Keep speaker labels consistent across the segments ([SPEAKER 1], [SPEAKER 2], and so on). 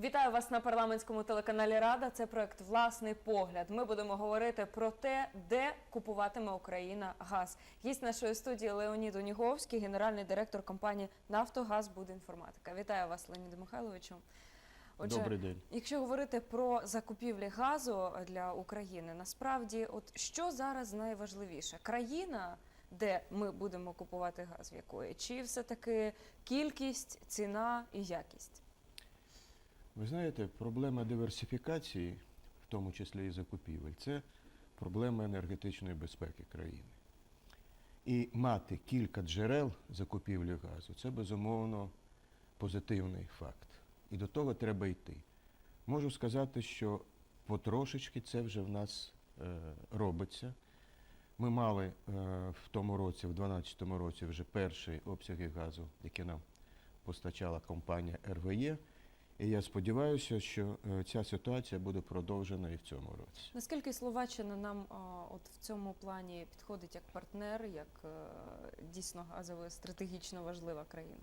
[SPEAKER 1] Вітаю вас на парламентському телеканалі Рада. Це проект Власний погляд. Ми будемо говорити про те, де купуватиме Україна газ. Гість нашої студії Леонід Уніговський, генеральний директор компанії Нафтогаз Будінформатика. Вітаю вас, Леоніде Михайловичу.
[SPEAKER 2] Добрий день.
[SPEAKER 1] Якщо говорити про закупівлі газу для України, насправді, от що зараз найважливіше? Країна, де ми будемо купувати газ, в якої, чи все таки кількість, ціна і якість?
[SPEAKER 2] Ви знаєте, проблема диверсифікації, в тому числі і закупівель, це проблема енергетичної безпеки країни. І мати кілька джерел закупівлі газу це безумовно позитивний факт. І до того треба йти. Можу сказати, що потрошечки це вже в нас е, робиться. Ми мали е, в тому році, в 2012 році, вже перші обсяги газу, які нам постачала компанія РВЄ. І я сподіваюся, що е, ця ситуація буде продовжена і в цьому році.
[SPEAKER 1] Наскільки Словаччина нам от в цьому плані підходить як партнер, як е, дійсно газово стратегічно важлива країна?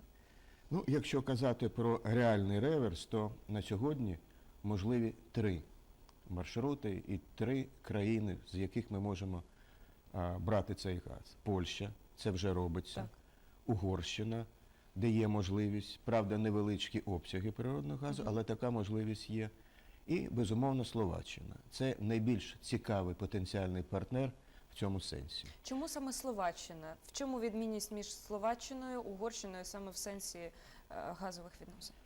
[SPEAKER 2] Ну, якщо казати про реальний реверс, то на сьогодні можливі три маршрути і три країни, з яких ми можемо брати цей газ. Польща, це вже робиться,
[SPEAKER 1] Так.
[SPEAKER 2] Угорщина, де є можливість, правда, невеличкі обсяги природного газу, але така можливість є. І, безумовно, Словаччина. Це найбільш цікавий потенціальний партнер в цьому сенсі.
[SPEAKER 1] Чому саме Словаччина? В чому відмінність між Словаччиною, Угорщиною саме в сенсі е, газових відносин?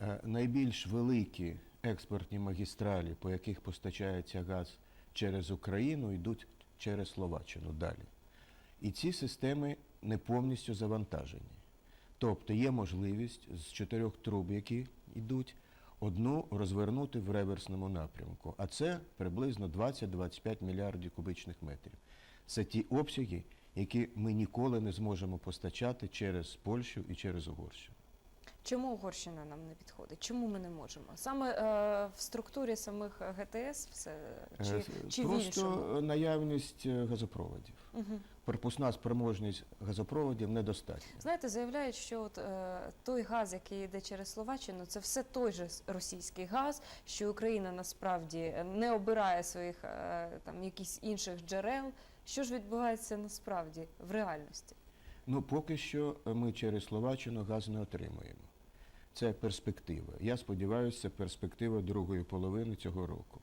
[SPEAKER 2] Е, Найбільш великі експортні магістралі, по яких постачається газ через Україну, йдуть через Словаччину далі. І ці системи не повністю завантажені. Тобто є можливість з чотирьох труб, які йдуть, одну розвернути в реверсному напрямку. А це приблизно 20-25 мільярдів кубичних метрів. Це ті обсяги, які ми ніколи не зможемо постачати через Польщу і через Угорщину.
[SPEAKER 1] Чому Угорщина нам не підходить? Чому ми не можемо? Саме е, в структурі самих ГТС все чи,
[SPEAKER 2] Е,
[SPEAKER 1] чи в
[SPEAKER 2] Просто
[SPEAKER 1] іншому?
[SPEAKER 2] наявність е, газопроводів.
[SPEAKER 1] Угу.
[SPEAKER 2] Пропускна спроможність газопроводів недостатня.
[SPEAKER 1] Знаєте, заявляють, що от, е, той газ, який йде через Словаччину, це все той же російський газ, що Україна насправді не обирає своїх е, там якісь інших джерел. Що ж відбувається насправді в реальності?
[SPEAKER 2] Ну, поки що е, ми через Словаччину газ не отримуємо. Це перспектива. Я сподіваюся, це перспектива другої половини цього року.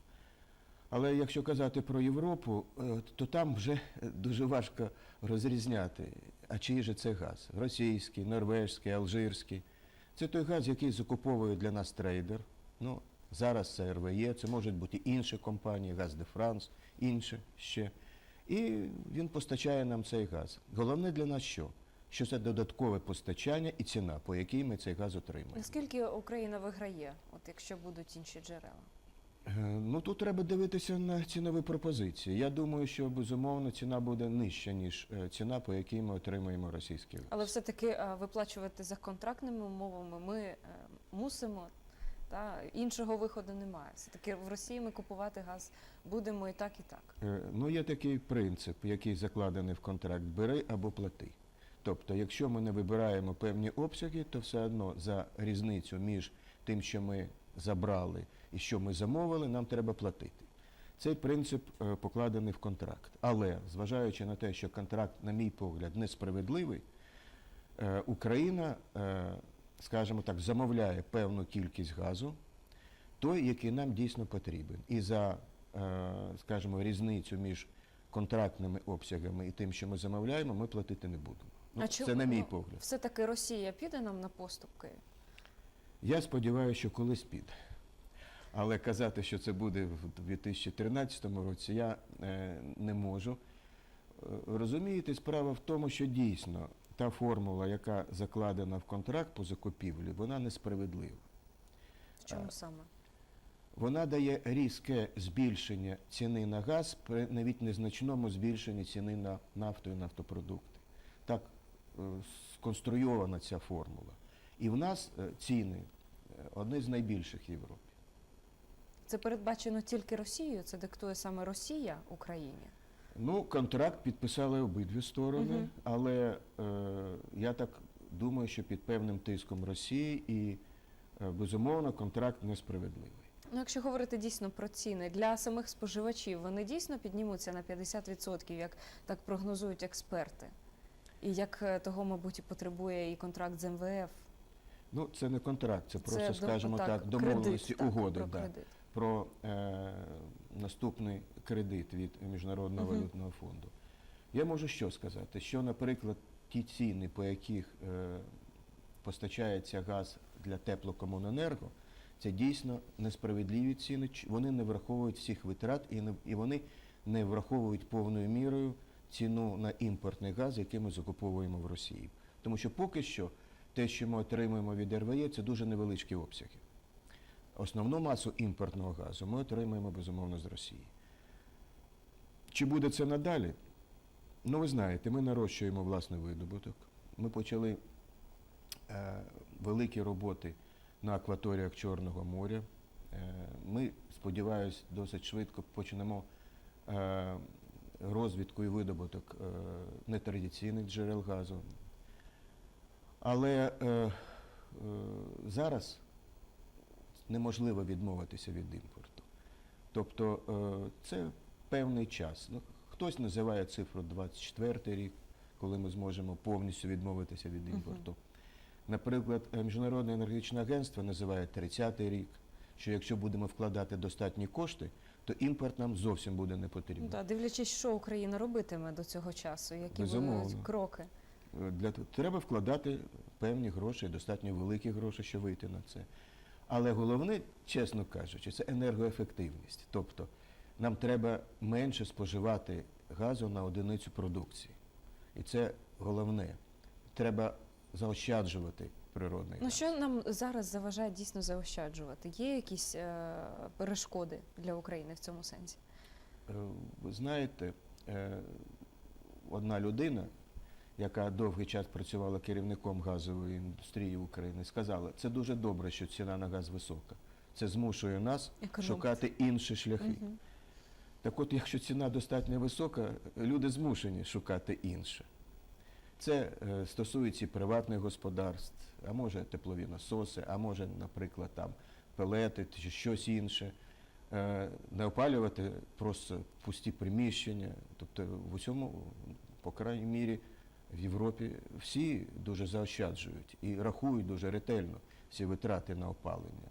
[SPEAKER 2] Але якщо казати про Європу, е, то там вже е, дуже важко розрізняти, а чий же це газ? Російський, норвежський, алжирський. Це той газ, який закуповує для нас трейдер. Ну, зараз це РВЄ, це можуть бути інші компанії, Газ де Франс, інші ще. І він постачає нам цей газ. Головне для нас що? Що це додаткове постачання і ціна, по якій ми цей газ отримаємо.
[SPEAKER 1] Наскільки Україна виграє, от якщо будуть інші джерела?
[SPEAKER 2] Е, Ну тут треба дивитися на цінові пропозиції. Я думаю, що безумовно ціна буде нижча, ніж е, ціна, по якій ми отримаємо російський газ.
[SPEAKER 1] Але все-таки е, виплачувати за контрактними умовами ми мусимо. Та іншого виходу немає. Все таки в Росії ми купувати газ будемо і так, і так.
[SPEAKER 2] Ну, є такий принцип, який закладений в контракт бери або плати. Тобто, якщо ми не вибираємо певні обсяги, то все одно за різницю між тим, що ми забрали і що ми замовили, нам треба платити. Цей принцип е, покладений в контракт. Але зважаючи на те, що контракт, на мій погляд, несправедливий, е, Україна, е, скажімо так, замовляє певну кількість газу, той, який нам дійсно потрібен. І за, скажімо, різницю між контрактними обсягами і тим, що ми замовляємо, ми платити не будемо. Ну, це на мій погляд.
[SPEAKER 1] Все таки Росія піде нам на поступки.
[SPEAKER 2] Я сподіваюся, що колись піде. Але казати, що це буде в 2013 році, я е, не можу. Е, Розумієте, справа в тому, що дійсно та формула, яка закладена в контракт по закупівлі, вона несправедлива.
[SPEAKER 1] В чому саме?
[SPEAKER 2] Вона дає різке збільшення ціни на газ при навіть незначному збільшенні ціни на нафту і нафтопродукти. Так е, сконструйована ця формула. І в нас ціни одні з найбільших в Європі.
[SPEAKER 1] Це передбачено тільки Росією, це диктує саме Росія Україні.
[SPEAKER 2] Ну, контракт підписали обидві сторони,
[SPEAKER 1] Мгм.
[SPEAKER 2] але е, я так думаю, що під певним тиском Росії і е, безумовно, контракт несправедливий.
[SPEAKER 1] Ну, якщо говорити дійсно про ціни для самих споживачів, вони дійсно піднімуться на 50%, як так прогнозують експерти. І як е, того, мабуть, і потребує і контракт з МВФ.
[SPEAKER 2] Ну, це не контракт, це просто,
[SPEAKER 1] дом-
[SPEAKER 2] скажімо так,
[SPEAKER 1] кредит,
[SPEAKER 2] домовленості,
[SPEAKER 1] так,
[SPEAKER 2] угоди
[SPEAKER 1] про
[SPEAKER 2] да,
[SPEAKER 1] кредит.
[SPEAKER 2] Про е, наступний кредит від Міжнародного
[SPEAKER 1] Мгм.
[SPEAKER 2] валютного фонду. Я можу що сказати? Що, наприклад, ті ціни, по яких е, постачається газ для теплокомуненерго, це дійсно несправедливі ціни. Вони не враховують всіх витрат і, не, і вони не враховують повною мірою ціну на імпортний газ, який ми закуповуємо в Росії. Тому що поки що те, що ми отримуємо від РВЄ, це дуже невеличкі обсяги. Основну масу імпортного газу ми отримуємо безумовно з Росії. Чи буде це надалі? Ну, ви знаєте, ми нарощуємо власний видобуток. Ми почали е, великі роботи на акваторіях Чорного моря. Е, ми, сподіваюся, досить швидко почнемо е, розвідку і видобуток е, нетрадиційних джерел газу. Але е, е, зараз неможливо відмовитися від імпорту. Тобто е, це певний час. Ну, хтось називає цифру 24 рік, коли ми зможемо повністю відмовитися від імпорту. Наприклад, е, Міжнародне енергетичне агентство називає 30 рік, що якщо будемо вкладати достатні кошти, то імпорт нам зовсім буде не потрібен.
[SPEAKER 1] Да, дивлячись, що Україна робитиме до цього часу, які
[SPEAKER 2] Безумовно.
[SPEAKER 1] будуть кроки.
[SPEAKER 2] Е, Для треба вкладати певні гроші, достатньо великі гроші, щоб вийти на це. Але головне, чесно кажучи, це енергоефективність. Тобто нам треба менше споживати газу на одиницю продукції. І це головне. Треба заощаджувати природний
[SPEAKER 1] Ну
[SPEAKER 2] газ.
[SPEAKER 1] що нам зараз заважає дійсно заощаджувати? Є якісь е, перешкоди для України в цьому сенсі?
[SPEAKER 2] Е, Ви знаєте, е, одна людина, яка довгий час працювала керівником газової індустрії України, сказала, це дуже добре, що ціна на газ висока. Це змушує нас
[SPEAKER 1] Економити.
[SPEAKER 2] шукати інші шляхи.
[SPEAKER 1] Мгм.
[SPEAKER 2] Так от, якщо ціна достатньо висока, люди змушені шукати інше. Це е, стосується і приватних господарств, а може теплові насоси, а може, наприклад, там пелети чи щось інше. Е, не опалювати просто пусті приміщення. Тобто в усьому, по крайній мірі, в Європі всі дуже заощаджують і рахують дуже ретельно всі витрати на опалення.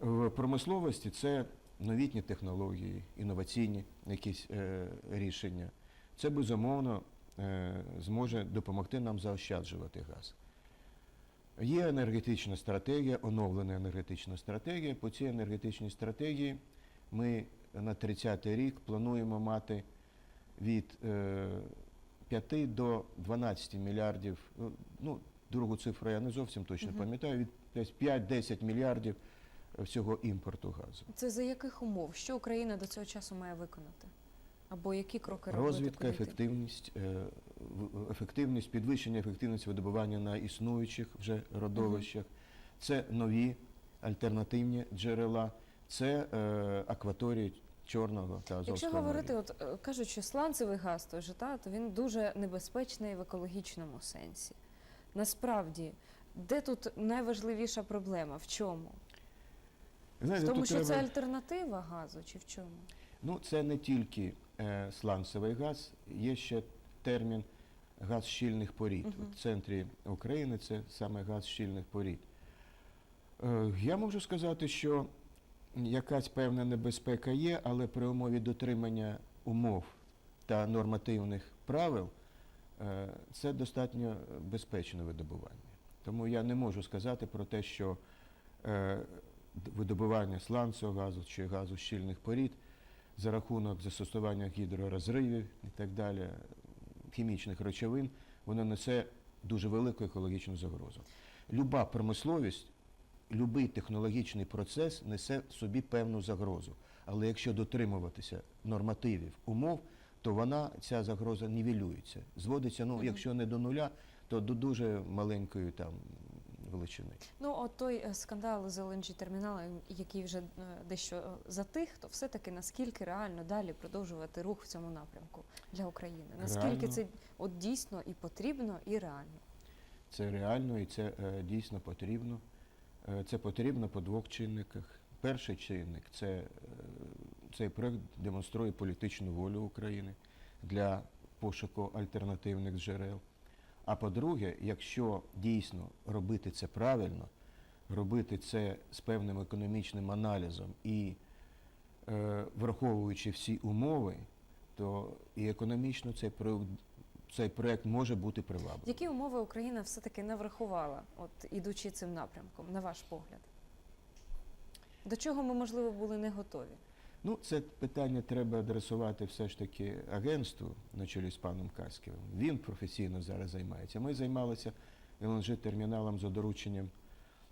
[SPEAKER 2] В промисловості це новітні технології, інноваційні якісь е, рішення. Це безумовно е, зможе допомогти нам заощаджувати газ. Є енергетична стратегія, оновлена енергетична стратегія. По цій енергетичній стратегії ми на 30-й рік плануємо мати від е, 5 до 12 мільярдів, е, ну, другу цифру я не зовсім точно пам'ятаю, від десь 5-10 мільярдів всього імпорту газу.
[SPEAKER 1] Це за яких умов? Що Україна до цього часу має виконати? Або які кроки робити?
[SPEAKER 2] Розвідка, ефективність, е, ефективність, підвищення ефективності видобування на існуючих вже родовищах. Це нові альтернативні джерела, це е, акваторії Чорного та Азовського
[SPEAKER 1] Якщо говорити,
[SPEAKER 2] моря.
[SPEAKER 1] от е, кажуть, що сланцевий газ той же, та, то він дуже небезпечний в екологічному сенсі. Насправді, де тут найважливіша проблема? В чому?
[SPEAKER 2] Знаєте,
[SPEAKER 1] в тому, що
[SPEAKER 2] треба-
[SPEAKER 1] це альтернатива газу, чи в чому?
[SPEAKER 2] Ну, це не тільки е, сланцевий газ, є ще термін газ щільних порід. От В центрі України це саме газ щільних порід. Е, я можу сказати, що якась певна небезпека є, але при умові дотримання умов та нормативних правил е, це достатньо безпечне видобування. Тому я не можу сказати про те, що е, видобування сланцевого газу чи газу щільних порід за рахунок застосування гідророзривів і так далі, хімічних речовин, воно несе дуже велику екологічну загрозу. Люба промисловість, будь-який технологічний процес несе в собі певну загрозу. Але якщо дотримуватися нормативів, умов, то вона, ця загроза нівелюється. Зводиться, ну, якщо не до нуля, то до дуже маленької там величини.
[SPEAKER 1] Ну, от той е, скандал з LNG терміналом, який вже е, дещо е, затих, то все-таки наскільки реально далі продовжувати рух в цьому напрямку для України? Наскільки
[SPEAKER 2] Реально.
[SPEAKER 1] це от дійсно і потрібно, і реально?
[SPEAKER 2] Це реально і це е, дійсно потрібно. Е, Це потрібно по двох чинниках. Перший чинник це е, цей проект демонструє політичну волю України для пошуку альтернативних джерел. А по-друге, якщо дійсно робити це правильно, робити це з певним економічним аналізом і е, враховуючи всі умови, то і економічно цей проект, цей проект може бути привабливим.
[SPEAKER 1] Які умови Україна все-таки не врахувала, от ідучи цим напрямком, на ваш погляд? До чого ми, можливо, були не готові?
[SPEAKER 2] Ну, це питання треба адресувати все ж таки агентству на чолі з паном Каськівим. Він професійно зараз займається. Ми займалися ЛНЖ-терміналом за дорученням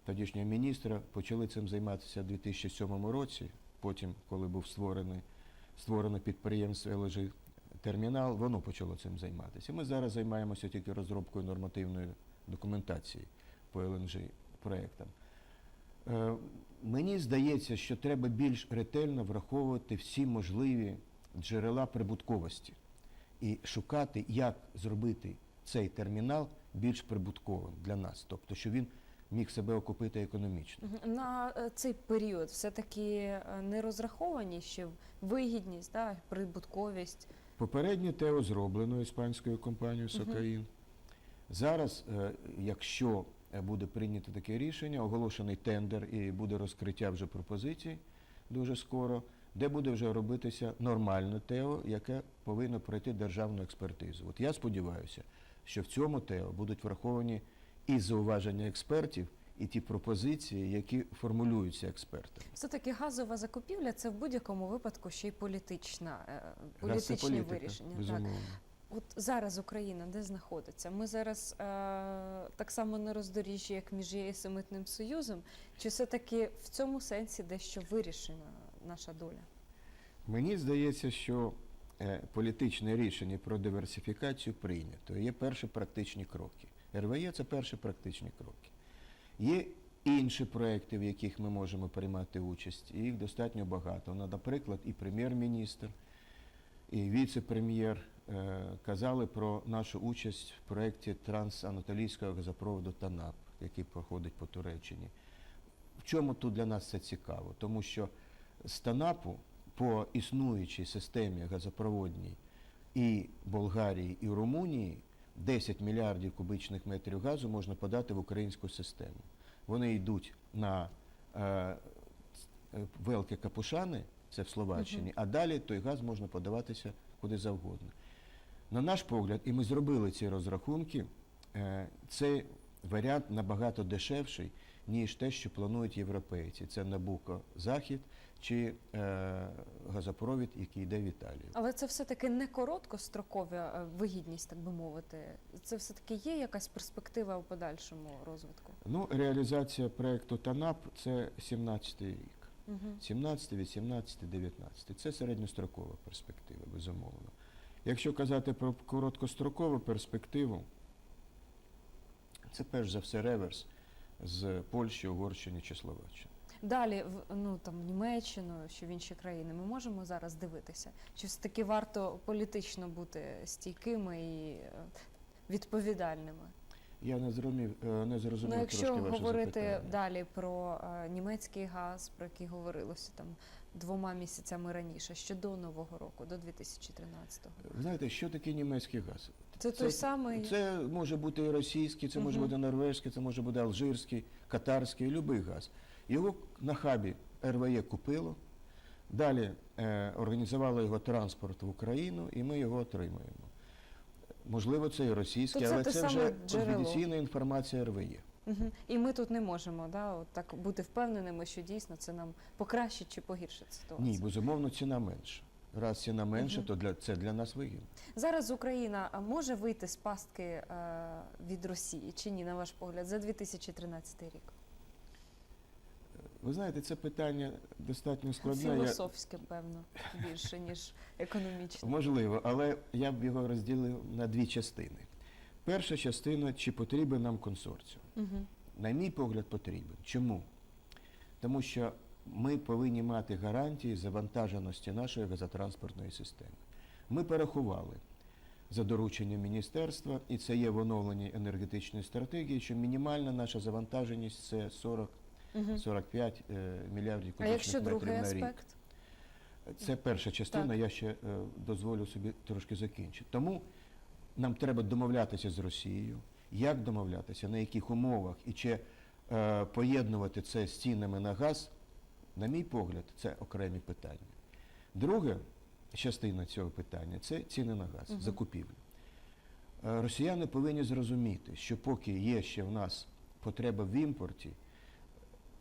[SPEAKER 2] тодішнього міністра. Почали цим займатися у 2007 році. Потім, коли був створений, створено підприємство ЛНЖ термінал, воно почало цим займатися. Ми зараз займаємося тільки розробкою нормативної документації по ЛНЖ проектам. Е, Мені здається, що треба більш ретельно враховувати всі можливі джерела прибутковості і шукати, як зробити цей термінал більш прибутковим для нас, тобто, щоб він міг себе окупити економічно.
[SPEAKER 1] На е, цей період все-таки е, не розраховані ще вигідність, да, прибутковість.
[SPEAKER 2] Попереднє ТЕО зроблено іспанською компанією Сокаїн. Зараз, е, якщо е, буде прийнято таке рішення, оголошений тендер і буде розкриття вже пропозицій дуже скоро, де буде вже робитися нормальне ТЕО, яке повинно пройти державну експертизу. От я сподіваюся, що в цьому ТЕО будуть враховані і зауваження експертів, і ті пропозиції, які формулюються експертами.
[SPEAKER 1] Все-таки газова закупівля це в будь-якому випадку ще й політична, е, політичні
[SPEAKER 2] політика,
[SPEAKER 1] вирішення. Так. От зараз Україна де знаходиться? Ми зараз е, так само на роздоріжжі, як між ЄС і Митним Союзом, чи все-таки в цьому сенсі дещо вирішена наша доля?
[SPEAKER 2] Мені здається, що е, політичне рішення про диверсифікацію прийнято. Є перші практичні кроки. РВЄ це перші практичні кроки. Є інші проекти, в яких ми можемо приймати участь, і їх достатньо багато. Наприклад, і прем'єр-міністр, і віце-прем'єр е, казали про нашу участь в проєкті трансанатолійського газопроводу ТАНАП, який проходить по Туреччині. В чому тут для нас це цікаво? Тому що з ТАНАПу по існуючій системі газопроводній і Болгарії, і Румунії 10 мільярдів кубичних метрів газу можна подати в українську систему. Вони йдуть на е, е, Велике Капушани, це в Словаччині, а далі той газ можна подаватися куди завгодно. На наш погляд, і ми зробили ці розрахунки, е, цей варіант набагато дешевший, ніж те, що планують європейці. Це Набуко Захід чи е, газопровід, який йде в Італію.
[SPEAKER 1] Але це все-таки не короткострокова е, вигідність, так би мовити. Це все-таки є якась перспектива у подальшому розвитку.
[SPEAKER 2] Ну, реалізація проєкту ТАНАП це 17-й рік.
[SPEAKER 1] Угу.
[SPEAKER 2] 17, 18, 19. Це середньострокова перспектива, безумовно. Якщо казати про короткострокову перспективу, це перш за все реверс з Польщі, Угорщини чи Словаччини.
[SPEAKER 1] Далі, в ну там Німеччину, чи в інші країни, ми можемо зараз дивитися, чи все-таки варто політично бути стійкими і е, відповідальними.
[SPEAKER 2] Я не зрозумів, е, не зрозумів
[SPEAKER 1] Ну, якщо
[SPEAKER 2] трошки ваше
[SPEAKER 1] говорити
[SPEAKER 2] запитання.
[SPEAKER 1] далі про е, німецький газ, про який говорилося там двома місяцями раніше, ще до нового року, до 2013-го.
[SPEAKER 2] Ви знаєте, що таке німецький газ?
[SPEAKER 1] Це, той самий
[SPEAKER 2] Це може бути російський, це може
[SPEAKER 1] Мгм.
[SPEAKER 2] бути норвежський, це може бути алжирський, катарський, будь-який газ. Його на хабі РВЄ купило, далі е, організувало його транспорт в Україну, і ми його отримуємо. Можливо, це і російський,
[SPEAKER 1] То це
[SPEAKER 2] але це вже
[SPEAKER 1] джерело.
[SPEAKER 2] конфіденційна інформація РВЄ.
[SPEAKER 1] Мгм. І ми тут не можемо да, от так бути впевненими, що дійсно це нам покращить чи погіршить ситуацію.
[SPEAKER 2] Ні, безумовно, ціна менша. Раз ціна менша,
[SPEAKER 1] Мгм.
[SPEAKER 2] то для, це для нас вигідно.
[SPEAKER 1] Зараз Україна може вийти з пастки е, від Росії чи ні, на ваш погляд, за 2013 рік?
[SPEAKER 2] Ви знаєте, це питання достатньо складне.
[SPEAKER 1] Філософське, певно, більше, ніж економічне.
[SPEAKER 2] Можливо, але я б його розділив на дві частини. Перша частина, чи потрібен нам консорціум?
[SPEAKER 1] Угу.
[SPEAKER 2] На мій погляд, потрібен. Чому? Тому що ми повинні мати гарантії завантаженості нашої газотранспортної системи. Ми порахували за дорученням міністерства, і це є в оновленій енергетичної стратегії, що мінімальна наша завантаженість це 40
[SPEAKER 1] Мгм.
[SPEAKER 2] 45 е, мільярдів кубічних метрів на рік.
[SPEAKER 1] аспект?
[SPEAKER 2] Це перша частина,
[SPEAKER 1] Так.
[SPEAKER 2] я ще е, дозволю собі трошки закінчити. Тому нам треба домовлятися з Росією. Як домовлятися, на яких умовах і чи е, поєднувати це з цінами на газ, на мій погляд, це окремі питання. Друга частина цього питання це ціни на газ,
[SPEAKER 1] Мгм.
[SPEAKER 2] закупівлі. Е, Росіяни повинні зрозуміти, що поки є ще в нас потреба в імпорті,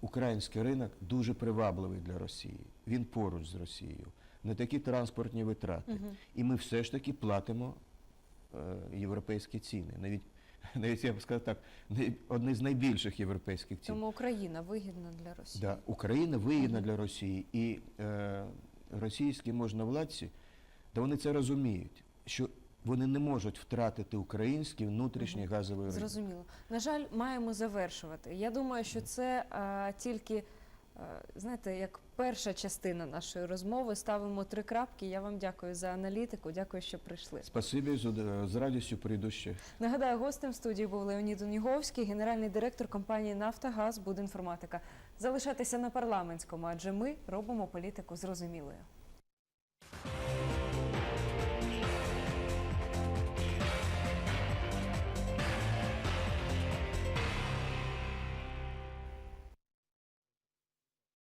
[SPEAKER 2] український ринок дуже привабливий для Росії. Він поруч з Росією, не такі транспортні витрати.
[SPEAKER 1] Мгм.
[SPEAKER 2] І ми все ж таки платимо е, європейські ціни. Навіть, навіть я б сказав так, одні з найбільших європейських цін.
[SPEAKER 1] Тому Україна вигідна для Росії.
[SPEAKER 2] Да, Україна вигідна для Росії, і е, російські можновладці, да вони це розуміють, що вони не можуть втратити український внутрішній
[SPEAKER 1] Мгм.
[SPEAKER 2] газовий ринок.
[SPEAKER 1] Зрозуміло. На жаль, маємо завершувати. Я думаю, що це а, тільки, знаєте, як перша частина нашої розмови. Ставимо три крапки. Я вам дякую за аналітику. Дякую, що прийшли.
[SPEAKER 2] Спасибі, з, з радістю прийду ще.
[SPEAKER 1] Нагадаю, гостем студії був Леонід Уніговський, генеральний директор компанії Нафтогаз Будінформатика. Залишайтеся на парламентському, адже ми робимо політику зрозумілою.